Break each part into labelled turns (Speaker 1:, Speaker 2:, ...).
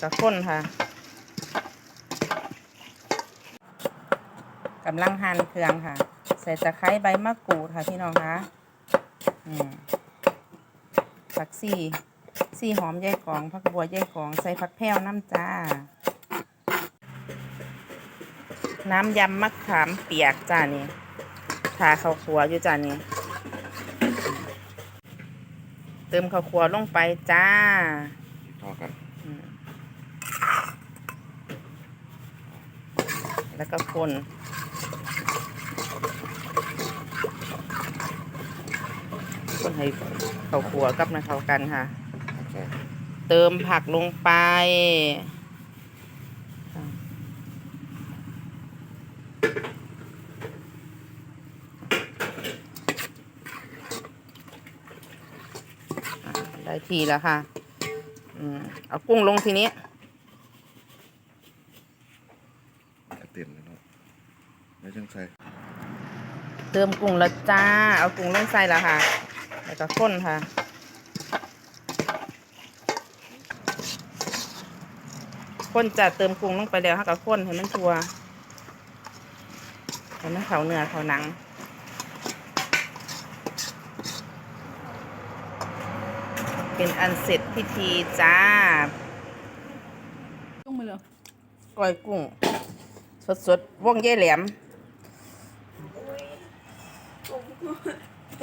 Speaker 1: แล้วก็ข้นค่ะกำลังหั่นเครื่องค่ะ ใส่ตะไคร้ใบมะกรูดค่ะพี่น้องคะอืมผักซี่ซี่หอมใยกองผักบัวใยกอง ใส่ผักแพรวน้ำจ้า น้ำยำมะขามเปียกจ้านี่ทาข้าวคั่วอยู่จ้านี่เติมข้าวคั่วลงไปจ้า
Speaker 2: ทอดกัน
Speaker 1: อืม แล้วก็คนคนให้ข้าวคั่วกับน้ำเข้ากันค่ะ
Speaker 2: ใช่
Speaker 1: เติมผักลงไปอะอะได้ทีแล้วค่ะอืมเอากุ้งลงทีนี้
Speaker 2: เต็มเลยเนาะ ไม่ต้องใส่
Speaker 1: เติมกุ้งแล้วจ้า เอากุ้งลงใส่แล้วค่ะ แล้วก็ข้นค่ะข้นจะเติมกุ้งลงไปแล้วค่ะก็ข้นให้มันทัวให้มันเขาเนื้อเขาหนังเป็นอันเสร็จพิธีจ้า
Speaker 3: จุ้งมือเลย
Speaker 1: ก้อยกุ้ง สดๆว่องเย่แหลม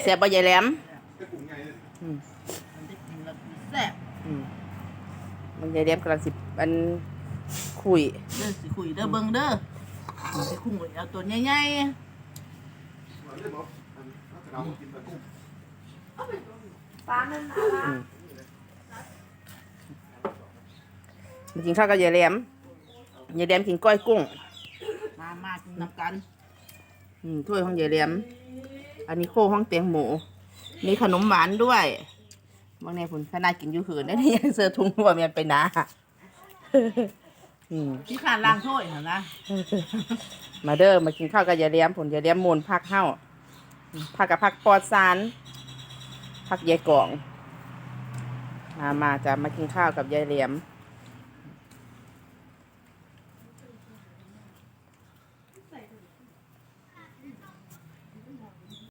Speaker 1: เสียบใบใหญ่แหลมอืม
Speaker 3: แซ่บ
Speaker 1: อืมมันใหญ่แหลมกำลังสิมันคุย
Speaker 3: เด้อสิคุยเด้อเบิ่งเด้อสิคุ้งเอาตัวใหญ่
Speaker 1: อืมมันกินข้าวกับยายแหลมยายแหลมกินก้อยกุ้ง
Speaker 3: ๆมามากินน้ำกัน
Speaker 1: อืมถ้วยของยายแหลม อันนี้โค้ห้องเตียงหมู มีขนมหวานด้วยบางในผลขนาดกินอยู่หืนได้ยังเสือทุงหัวเมียนไปนะอืม
Speaker 3: ที่ข้านล้างถ้วยเหรอนะ
Speaker 1: มาเด้อมากินข้าวกับยายเลี้ยมผลยายเลี้ยมมูลพักเฮ้าพักกับพักปอดสารพักยายกล่อง มามาจะมากินข้าวกับยายเลี้ยม
Speaker 3: ม